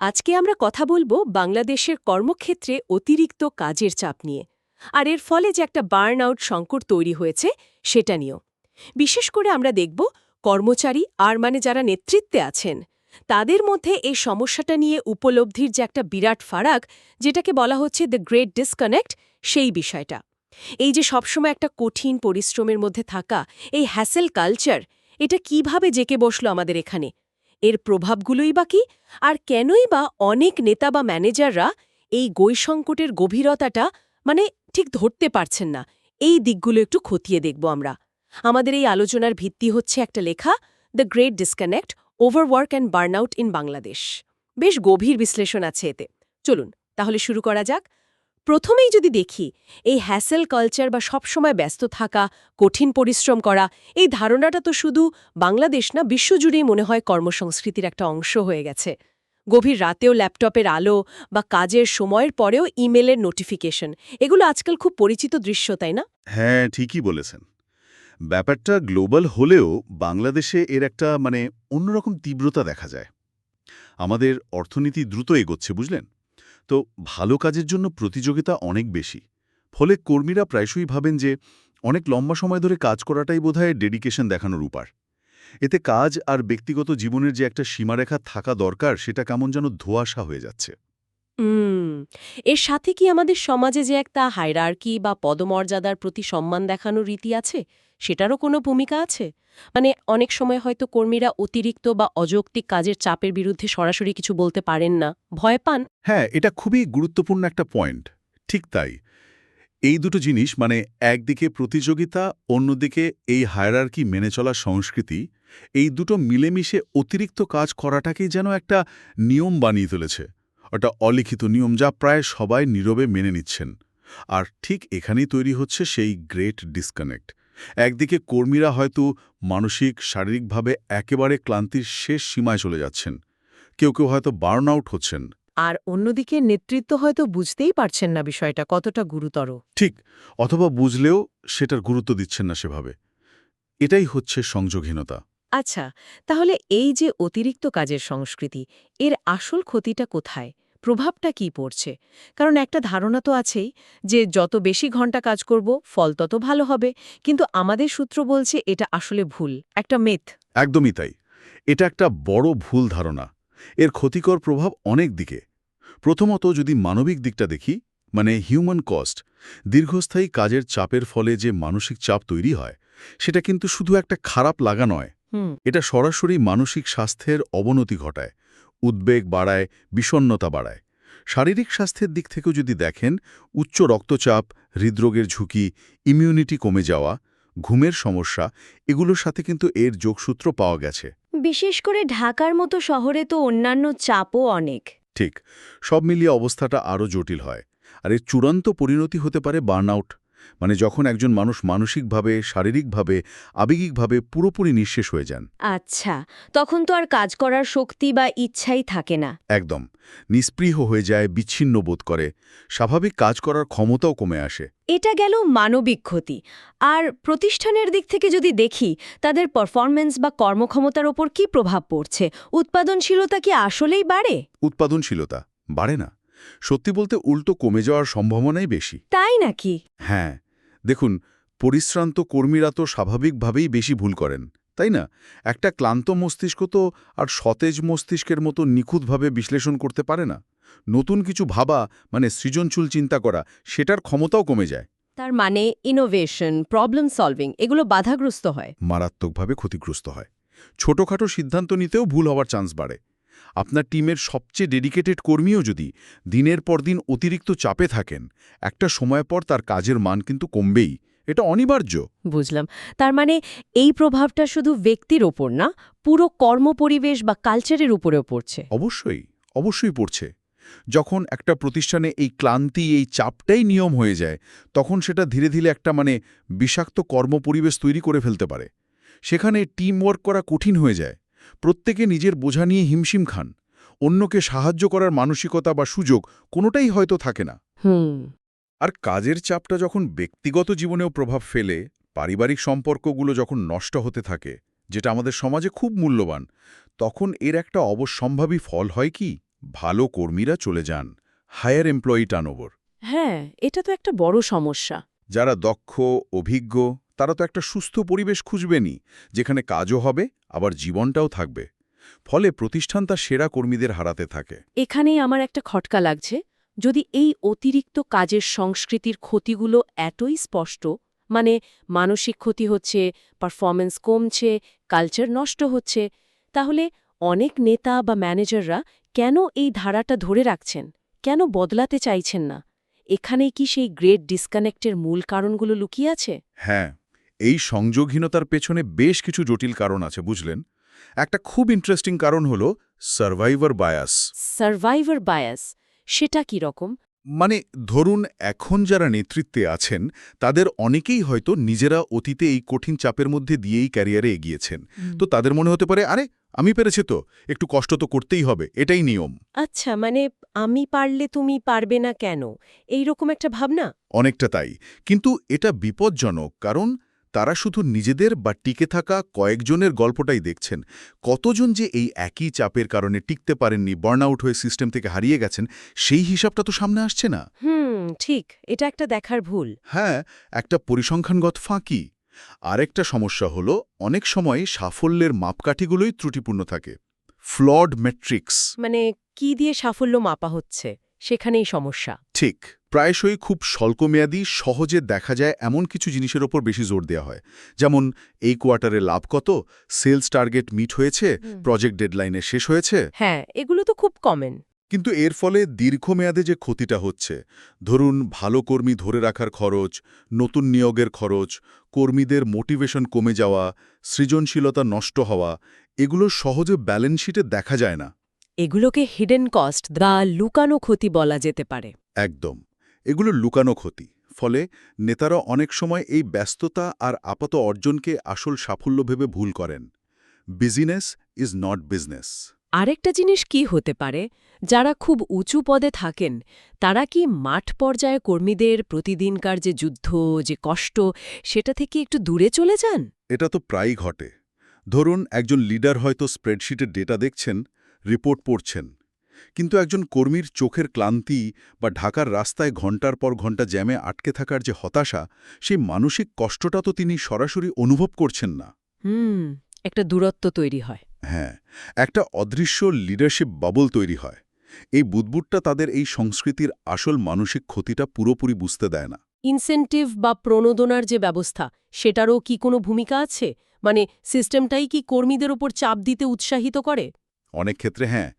আজকে আমরা কথা বলব বাংলাদেশের কর্মক্ষেত্রে অতিরিক্ত কাজের চাপ নিয়ে, আর এর ফলে যে একটা বার্ন আউট সংকট তৈরি হয়েছে সেটা নিয়েও। বিশেষ করে আমরা দেখব কর্মচারী, আর মানে যারা নেতৃত্বে আছেন, তাদের মধ্যে এই সমস্যাটা নিয়ে উপলব্ধির যে একটা বিরাট ফারাক, যেটাকে বলা হচ্ছে দ্য গ্রেট ডিসকানেক্ট সেই বিষয়টা। এই যে সবসময় একটা কঠিন পরিশ্রমের মধ্যে থাকা, এই হ্যাসেল কালচার এটা কীভাবে জেকে বসল আমাদের এখানে? এর প্রভাবগুলোই বা কি? আর কেনই বা অনেক নেতা বা ম্যানেজাররা এই গৈসংকটের গভীরতাটা মানে ঠিক ধরতে পারছেন না? এই দিকগুলো একটু খতিয়ে দেখব আমরা। আমাদের এই আলোচনার ভিত্তি হচ্ছে একটা লেখা, the great disconnect, overwork and burnout in Bangladesh বেশ গভীর বিশ্লেষণ আছে এতে। চলুন, তাহলে শুরু করা যাক। প্রথমেই যদি দেখি, এই হ্যাসেল কালচার বা সবসময় ব্যস্ত থাকা, কঠিন পরিশ্রম করা, এই ধারণাটা তো শুধু বাংলাদেশ না বিশ্বজুড়েই মনে হয় কর্মসংস্কৃতির একটা অংশ হয়ে গেছে। গভীর রাতেও ল্যাপটপের আলো বা কাজের সময়ের পরেও ইমেলের নোটিফিকেশন, এগুলো আজকাল খুব পরিচিত দৃশ্য, তাই না? হ্যাঁ ঠিকই বলেছেন। ব্যাপারটা গ্লোবাল হলেও বাংলাদেশে এর একটা মানে অন্যরকম তীব্রতা দেখা যায়। আমাদের অর্থনীতি দ্রুত এগোচ্ছে, বুঝলেন? তো ভালো কাজের জন্য প্রতিযোগিতা অনেক বেশি। ফলে কর্মীরা প্রায়শই ভাবেন যে, অনেক লম্বা সময় ধরে কাজ করাটাই বোধহয় ডেডিকেশন দেখানোর উপার এতে কাজ আর ব্যক্তিগত জীবনের যে একটা সীমারেখা থাকা দরকার, সেটা কেমন যেন ধোয়াশা হয়ে যাচ্ছে। এর সাথে কি আমাদের সমাজে যে একটা হায়রার্কি বা পদমর্যাদার প্রতি সম্মান দেখানোর রীতি আছে? সেটারও কোনো ভূমিকা আছে? মানে অনেক সময় হয়তো কর্মীরা অতিরিক্ত বা অযৌক্তিক কাজের চাপের বিরুদ্ধে সরাসরি কিছু বলতে পারেন না। ভয় পান? হ্যাঁ এটা খুবই গুরুত্বপূর্ণ একটা পয়েন্ট। ঠিক তাই। এই দুটো জিনিস মানে একদিকে প্রতিযোগিতা, অন্যদিকে এই হায়ারার্কি মেনে চলা সংস্কৃতি, এই দুটো মিলেমিশে অতিরিক্ত কাজ করাটাকেই যেন একটা নিয়ম বানিয়ে তুলেছে। ওটা অলিখিত নিয়ম যা প্রায় সবাই নীরবে মেনে নিচ্ছেন। আর ঠিক এখানেই তৈরি হচ্ছে সেই গ্রেট ডিসকানেক্ট। একদিকে কর্মীরা হয়তো মানসিক শারীরিকভাবে একেবারে ক্লান্তির শেষ সীমায় চলে যাচ্ছেন। কেউ কেউ হয়তো বার্ন আউট হচ্ছেন। আর অন্যদিকে নেতৃত্ব হয়তো বুঝতেই পারছেন না বিষয়টা কতটা গুরুতর। ঠিক অথবা বুঝলেও সেটার গুরুত্ব দিচ্ছেন না সেভাবে। এটাই হচ্ছে সংযোগহীনতা। আচ্ছা তাহলে এই যে অতিরিক্ত কাজের সংস্কৃতি এর আসল ক্ষতিটা কোথায়? প্রভাবটা কি পড়ছে? কারণ একটা ধারণা তো আছেই যে যত বেশি ঘণ্টা কাজ করব ফল তত ভালো হবে। কিন্তু আমাদের সূত্র বলছে এটা আসলে ভুল একটা মেথ একদমই তাই। এটা একটা বড় ভুল ধারণা। এর ক্ষতিকর প্রভাব অনেক দিকে। প্রথমত যদি মানবিক দিকটা দেখি মানে হিউম্যান কস্ট দীর্ঘস্থায়ী কাজের চাপের ফলে যে মানসিক চাপ তৈরি হয় সেটা কিন্তু শুধু একটা খারাপ লাগা নয়। এটা সরাসরি মানসিক স্বাস্থ্যের অবনতি ঘটায়। উদ্বেগ বাড়ায় বিষণ্ণতা বাড়ায়। শারীরিক স্বাস্থ্যের দিক থেকেও যদি দেখেন উচ্চ রক্তচাপ হৃদরোগের ঝুঁকি ইমিউনিটি কমে যাওয়া ঘুমের সমস্যা এগুলোর সাথে কিন্তু এর যোগসূত্র পাওয়া গেছে। বিশেষ করে ঢাকার মতো শহরে তো অন্যান্য চাপও অনেক। ঠিক সব মিলিয়ে অবস্থাটা আরও জটিল হয় আর এর চূড়ান্ত পরিণতি হতে পারে বার্নআউট। মানে যখন একজন মানুষ মানসিকভাবে শারীরিকভাবে আবেগিকভাবে পুরোপুরি নিঃশেষ হয়ে যান। আচ্ছা তখন তো আর কাজ করার শক্তি বা ইচ্ছাই থাকে না। একদম। নিস্পৃহ হয়ে যায় বিচ্ছিন্ন বোধ করে। স্বাভাবিক কাজ করার ক্ষমতাও কমে আসে। এটা গেল মানবিক ক্ষতি। আর প্রতিষ্ঠানের দিক থেকে যদি দেখি তাদের পারফরমেন্স বা কর্মক্ষমতার ওপর কি প্রভাব পড়ছে? উৎপাদনশীলতা কি আসলেই বাড়ে? উৎপাদনশীলতা বাড়ে না। সত্যি বলতে উল্টো কমে যাওয়ার সম্ভাবনাই বেশি। তাই নাকি? হ্যাঁ দেখুন পরিশ্রান্ত কর্মীরা তো স্বাভাবিকভাবেই বেশি ভুল করেন তাই না? একটা ক্লান্ত মস্তিষ্ক তো আর সতেজ মস্তিষ্কের মতো নিখুঁতভাবে বিশ্লেষণ করতে পারে না। নতুন কিছু ভাবা মানে সৃজনশীল চিন্তা করা সেটার ক্ষমতাও কমে যায়। তার মানে ইনোভেশন প্রবলেম সলভিং এগুলো বাধাগ্রস্ত হয়। মারাত্মকভাবে ক্ষতিগ্রস্ত হয়। ছোটখাটো সিদ্ধান্ত নিতেও ভুল হওয়ার চান্স বাড়ে। আপনার টিমের সবচেয়ে ডেডিকেটেড কর্মীও যদি দিনের পর দিন অতিরিক্ত চাপে থাকেন একটা সময় পর তার কাজের মান কিন্তু কমবেই। এটা অনিবার্য। বুঝলাম। তার মানে এই প্রভাবটা শুধু ব্যক্তির ওপর না পুরো কর্মপরিবেশ বা কালচারের উপরেও পড়ছে। অবশ্যই অবশ্যই পড়ছে। যখন একটা প্রতিষ্ঠানে এই ক্লান্তি এই চাপটাই নিয়ম হয়ে যায় তখন সেটা ধীরে ধীরে একটা মানে বিষাক্ত কর্মপরিবেশ তৈরি করে ফেলতে পারে। সেখানে টিম ওয়ার্ক করা কঠিন হয়ে যায়। প্রত্যেকে নিজের বোঝা নিয়ে হিমশিম খান। অন্যকে সাহায্য করার মানসিকতা বা সুযোগ কোনোটাই হয়তো থাকে না। হুম। আর কাজের চাপটা যখন ব্যক্তিগত জীবনেও প্রভাব ফেলে পারিবারিক সম্পর্কগুলো যখন নষ্ট হতে থাকে যেটা আমাদের সমাজে খুব মূল্যবান তখন এর একটা অবশ্যম্ভাবী ফল হয় কি? ভালো কর্মীরা চলে যান হায়ার এমপ্লয়ি টার্নওভার। হ্যাঁ এটা তো একটা বড় সমস্যা। যারা দক্ষ অভিজ্ঞ তারা তো একটা সুস্থ পরিবেশ খুঁজবেনই যেখানে কাজও হবে আবার জীবনটাও থাকবে। ফলে প্রতিষ্ঠান তার সেরা কর্মীদের হারাতে থাকে। এখানেই আমার একটা খটকা লাগছে। যদি এই অতিরিক্ত কাজের সংস্কৃতির ক্ষতিগুলো এতই স্পষ্ট মানে মানসিক ক্ষতি হচ্ছে পারফরমেন্স কমছে কালচার নষ্ট হচ্ছে তাহলে অনেক নেতা বা ম্যানেজাররা কেন এই ধারাটা ধরে রাখছেন? কেন বদলাতে চাইছেন না? এখানেই কি সেই গ্রেট ডিসকানেক্টের মূল কারণগুলো লুকিয়ে আছে? হ্যাঁ এই সংযোগহীনতার পেছনে বেশ কিছু জটিল কারণ আছে বুঝলেন? একটা খুব ইন্টারেস্টিং কারণ হল সার্ভাইভার বায়াস সার্ভাইভার বায়াস সেটা কি রকম? মানে ধরুন এখন যারা নেতৃত্বে আছেন তাদের অনেকেই হয়তো নিজেরা অতীতে এই কঠিন চাপের মধ্যে দিয়েই ক্যারিয়ারে এগিয়েছেন। তো তাদের মনে হতে পারে আরে আমি পেরেছে তো একটু কষ্ট তো করতেই হবে এটাই নিয়ম। আচ্ছা মানে আমি পারলে তুমি পারবে না কেন? এই রকম একটা ভাবনা? অনেকটা তাই। কিন্তু এটা বিপজ্জনক কারণ তারা শুধু নিজেদের বা টিকে থাকা কয়েকজনের গল্পটাই দেখছেন। কতজন যে এই একই চাপের কারণে টিকতে পারেননি বার্নআউট হয়ে সিস্টেম থেকে হারিয়ে গেছেন সেই হিসাবটা তো সামনে আসছে না। হুম ঠিক এটা একটা দেখার ভুল। হ্যাঁ একটা পরিসংখ্যানগত ফাঁকি। আরেকটা সমস্যা হলো অনেক সময় সাফল্যের মাপকাঠিগুলোই ত্রুটিপূর্ণ থাকে। ফ্লড মেট্রিক্স মানে কি দিয়ে সাফল্য মাপা হচ্ছে? সেখানেই সমস্যা। ঠিক। প্রায়শই খুব স্বল্পমেয়াদী সহজে দেখা যায় এমন কিছু জিনিসের ওপর বেশি জোর দেওয়া হয়। যেমন এই কোয়ার্টারে লাভ কত সেলস টার্গেট মিট হয়েছে প্রজেক্ট ডেডলাইনে শেষ হয়েছে? হ্যাঁ এগুলো তো খুব কমেন। কিন্তু এর ফলে দীর্ঘমেয়াদে যে ক্ষতিটা হচ্ছে ধরুন ভালো কর্মী ধরে রাখার খরচ নতুন নিয়োগের খরচ কর্মীদের মোটিভেশন কমে যাওয়া সৃজনশীলতা নষ্ট হওয়া এগুলো সহজে ব্যালেন্স শিটে দেখা যায় না। এগুলোকে হিডেন কস্ট বা লুকানো ক্ষতি বলা যেতে পারে। একদম। এগুলো লুকানো ক্ষতি। ফলে নেতারা অনেক সময় এই ব্যস্ততা আর আপাত অর্জনকে আসল সাফল্য ভেবে ভুল করেন। বিজিনেস ইজ নট বিজনেস আরেকটা জিনিস কি হতে পারে? যারা খুব উঁচু পদে থাকেন তারা কি মাঠ পর্যায়ে কর্মীদের প্রতিদিনকার যে যুদ্ধ যে কষ্ট সেটা থেকে একটু দূরে চলে যান? এটা তো প্রায়ই ঘটে। ধরুন একজন লিডার হয়তো স্প্রেডশিটের ডেটা দেখছেন রিপোর্ট পড়ছেন। কিন্তু একজন কর্মীর চোখের ক্লান্তি বা ঢাকার রাস্তায় ঘণ্টার পর ঘণ্টা জ্যামে আটকে থাকার যে হতাশা সেই মানসিক কষ্টটা তো তিনি সরাসরি অনুভব করছেন না। হুম একটা দূরত্ব তৈরি হয়। হ্যাঁ একটা অদৃশ্য লিডারশিপ বাবল তৈরি হয়। এই বুদবুদটা তাদের এই সংস্কৃতির আসল মানসিক ক্ষতিটা পুরোপুরি বুঝতে দেয় না। ইনসেন্টিভ বা প্রণোদনার যে ব্যবস্থা সেটারও কি কোনো ভূমিকা আছে? মানে সিস্টেমটাই কি কর্মীদের ওপর চাপ দিতে উৎসাহিত করে? অনেক ক্ষেত্রে হ্যাঁ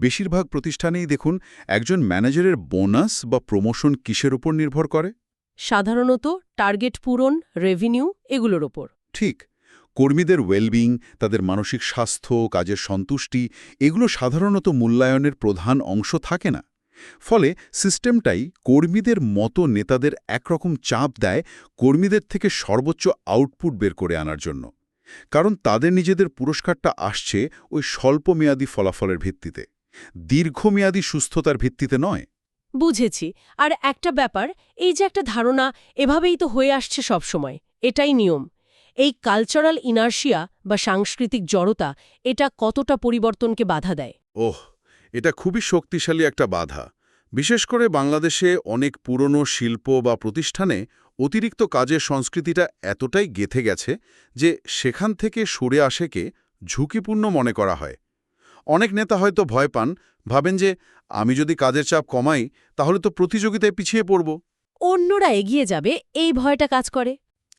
বেশিরভাগ প্রতিষ্ঠানেই দেখুন একজন ম্যানেজারের বোনাস বা প্রমোশন কিসের উপর নির্ভর করে? সাধারণত টার্গেট পূরণ রেভিনিউ এগুলোর ওপর ঠিক। কর্মীদের ওয়েলবিং তাদের মানসিক স্বাস্থ্য কাজের সন্তুষ্টি এগুলো সাধারণত মূল্যায়নের প্রধান অংশ থাকে না। ফলে সিস্টেমটাই কর্মীদের মতো নেতাদের একরকম চাপ দেয় কর্মীদের থেকে সর্বোচ্চ আউটপুট বের করে আনার জন্য। কারণ তাদের নিজেদের পুরস্কারটা আসছে ওই স্বল্পমেয়াদী ফলাফলের ভিত্তিতে। দীর্ঘমেয়াদী সুস্থতার ভিত্তিতে নয়। বুঝেছি। আর একটা ব্যাপার এই যে একটা ধারণা এভাবেই তো হয়ে আসছে সবসময় এটাই নিয়ম। এই কালচারাল ইনার্শিয়া বা সাংস্কৃতিক জড়তা এটা কতটা পরিবর্তনকে বাধা দেয়? ওহ এটা খুবই শক্তিশালী একটা বাধা। বিশেষ করে বাংলাদেশে অনেক পুরনো শিল্প বা প্রতিষ্ঠানে অতিরিক্ত কাজের সংস্কৃতিটা এতটাই গেথে গেছে যে সেখান থেকে সরে আসাকে ঝুঁকিপূর্ণ মনে করা হয়। অনেক নেতা হয়তো ভয় পান ভাবেন যে আমি যদি কাজের চাপ কমাই তাহলে তো প্রতিযোগিতায় পিছিয়ে পড়ব। অন্যরা এগিয়ে যাবে এই ভয়টা কাজ করে।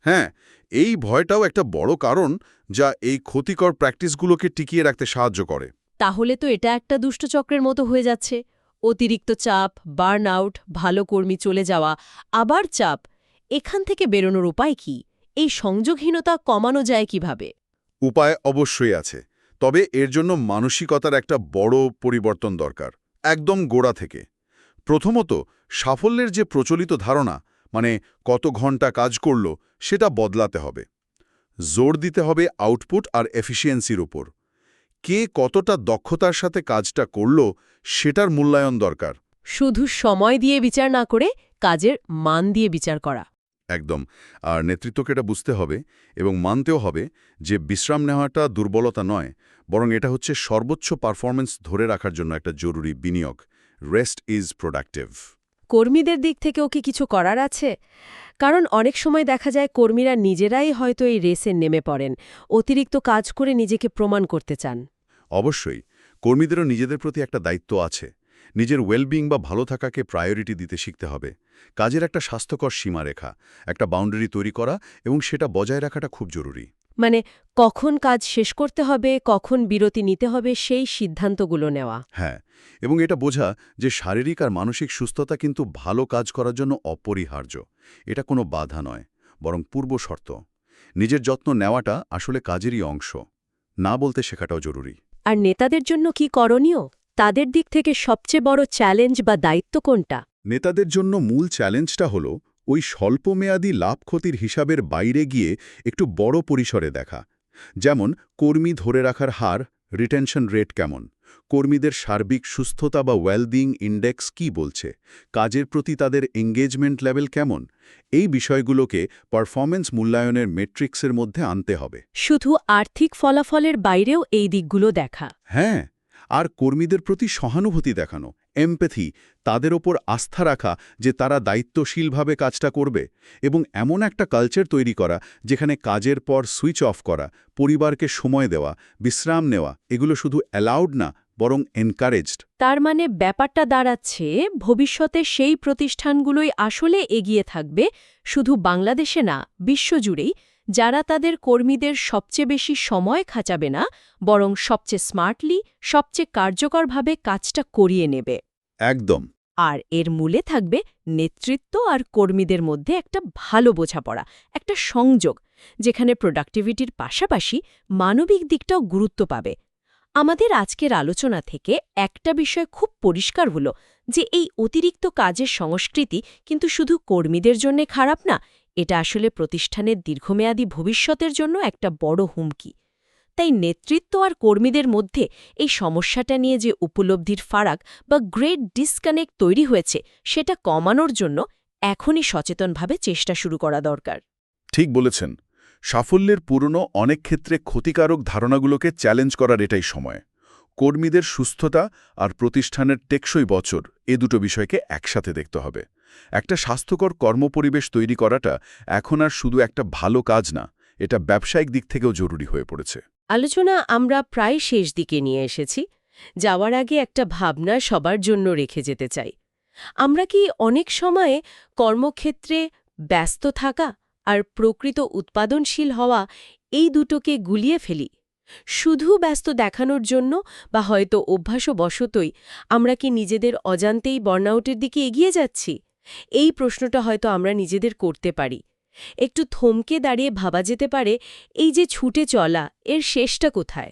হ্যাঁ এই ভয়টাও একটা বড় কারণ যা এই ক্ষতিকর প্র্যাকটিসগুলোকে টিকিয়ে রাখতে সাহায্য করে। তাহলে তো এটা একটা দুষ্টচক্রের মতো হয়ে যাচ্ছে। অতিরিক্ত চাপ বার্ন আউট ভালো কর্মী চলে যাওয়া আবার চাপ। এখান থেকে বেরোনোর উপায় কি? এই সংযোগহীনতা কমানো যায় কীভাবে? উপায় অবশ্যই আছে। তবে এর জন্য মানসিকতার একটা বড় পরিবর্তন দরকার, একদম গোড়া থেকে। প্রথমত, সাফল্যের যে প্রচলিত ধারণা মানে কত ঘণ্টা কাজ করল, সেটা বদলাতে হবে। জোর দিতে হবে আউটপুট আর এফিসিয়েন্সির উপর। কে কতটা দক্ষতার সাথে কাজটা করল, সেটার মূল্যায়ন দরকার। শুধু সময় দিয়ে বিচার না করে কাজের মান দিয়ে বিচার করা। একদম। আর নেতৃত্বকে এটা বুঝতে হবে এবং মানতেও হবে যে বিশ্রাম নেওয়াটা দুর্বলতা নয় বরং এটা হচ্ছে সর্বোচ্চ পারফরম্যান্স ধরে রাখার জন্য একটা জরুরি বিনিয়োগ। Rest is productive. কর্মীদের দিক থেকেও কি কিছু করার আছে? কারণ অনেক সময় দেখা যায় কর্মীরা নিজেরাই হয়তো এই রেসে নেমে পড়েন অতিরিক্ত কাজ করে নিজেকে প্রমাণ করতে চান। অবশ্যই কর্মীদেরও নিজেদের প্রতি একটা দায়িত্ব আছে। নিজের ওয়েলবিং বা ভালো থাকাকে প্রায়োরিটি দিতে শিখতে হবে। কাজের একটা স্বাস্থ্যকর সীমারেখা একটা বাউন্ডারি তৈরি করা এবং সেটা বজায় রাখাটা খুব জরুরি। মানে কখন কাজ শেষ করতে হবে কখন বিরতি নিতে হবে সেই সিদ্ধান্তগুলো নেওয়া। হ্যাঁ এবং এটা বোঝা যে শারীরিক আর মানসিক সুস্থতা কিন্তু ভালো কাজ করার জন্য অপরিহার্য। এটা কোনো বাধা নয় বরং পূর্ব শর্ত। নিজের যত্ন নেওয়াটা আসলে কাজেরই অংশ না বলতে শেখাটাও জরুরি। আর নেতাদের জন্য কি করণীয়? তাদের দিক থেকে সবচেয়ে বড় চ্যালেঞ্জ বা দায়িত্ব কোনটা? নেতাদের জন্য মূল চ্যালেঞ্জটা হল ওই স্বল্পমেয়াদী লাভ ক্ষতির হিসাবের বাইরে গিয়ে একটু বড় পরিসরে দেখা। যেমন কর্মী ধরে রাখার হার রিটেনশন রেট কেমন? কর্মীদের সার্বিক সুস্থতা বা ওয়েলবিং ইন্ডেক্স কি বলছে? কাজের প্রতি তাদের এঙ্গেজমেন্ট লেভেল কেমন? এই বিষয়গুলোকে পারফরমেন্স মূল্যায়নের মেট্রিক্সের মধ্যে আনতে হবে। শুধু আর্থিক ফলাফলের বাইরেও এই দিকগুলো দেখা। হ্যাঁ আর কর্মীদের প্রতি সহানুভূতি দেখানো, এমপ্যাথি, তাদের ওপর আস্থা রাখা যে তারা দায়িত্বশীলভাবে কাজটা করবে এবং এমন একটা কালচার তৈরি করা যেখানে কাজের পর সুইচ অফ করা, পরিবারকে সময় দেওয়া, বিশ্রাম নেওয়া, এগুলো শুধু অ্যালাউড না, বরং এনকারেজড। তার মানে ব্যাপারটা দাঁড়াচ্ছে, ভবিষ্যতে সেই প্রতিষ্ঠানগুলোই আসলে এগিয়ে থাকবে, শুধু বাংলাদেশে না, বিশ্বজুড়েই যারা তাদের কর্মীদের সবচেয়ে বেশি সময় খাঁচাবে না বরং সবচেয়ে স্মার্টলি সবচেয়ে কার্যকরভাবে কাজটা করিয়ে নেবে। একদম। আর এর মূলে থাকবে নেতৃত্ব আর কর্মীদের মধ্যে একটা ভালো বোঝাপড়া একটা সংযোগ যেখানে প্রোডাক্টিভিটির পাশাপাশি মানবিক দিকটাও গুরুত্ব পাবে। আমাদের আজকের আলোচনা থেকে একটা বিষয় খুব পরিষ্কার হলো যে এই অতিরিক্ত কাজের সংস্কৃতি কিন্তু শুধু কর্মীদের জন্য খারাপ না এটা আসলে প্রতিষ্ঠানের দীর্ঘমেয়াদী ভবিষ্যতের জন্য একটা বড় হুমকি। তাই নেতৃত্ব আর কর্মীদের মধ্যে এই সমস্যাটা নিয়ে যে উপলব্ধির ফারাক বা গ্রেট ডিসকানেক্ট তৈরি হয়েছে, সেটা কমানোর জন্য এখনই সচেতনভাবে চেষ্টা শুরু করা দরকার। ঠিক বলেছেন। সাফল্যের পুরনো অনেক ক্ষেত্রে ক্ষতিকারক ধারণাগুলোকে চ্যালেঞ্জ করার এটাই সময়। কর্মীদের সুস্থতা আর প্রতিষ্ঠানের টেকসই বছর, এ দুটো বিষয়কে একসাথে দেখতে হবে। একটা স্বাস্থ্যকর কর্মপরিবেশ তৈরি করাটা এখন আর শুধু একটা ভালো কাজ না, এটা ব্যবসায়িক দিক থেকেও জরুরি হয়ে পড়েছে। আলোচনা আমরা প্রায় শেষ দিকে নিয়ে এসেছি। যাওয়ার আগে একটা ভাবনা সবার জন্য রেখে যেতে চাই। আমরা কি অনেক সময়ে কর্মক্ষেত্রে ব্যস্ত থাকা আর প্রকৃত উৎপাদনশীল হওয়া এই দুটোকে গুলিয়ে ফেলি? শুধু ব্যস্ত দেখানোর জন্য বা হয়তো অভ্যাসবশতই আমরা কি নিজেদের অজান্তেই বার্নআউটের দিকে এগিয়ে যাচ্ছি? এই প্রশ্নটা হয়তো আমরা নিজেদের করতে পারি। একটু থমকে দাঁড়িয়ে ভাবা যেতে পারে, এই যে ছুটে চলা, এর শেষটা কোথায়?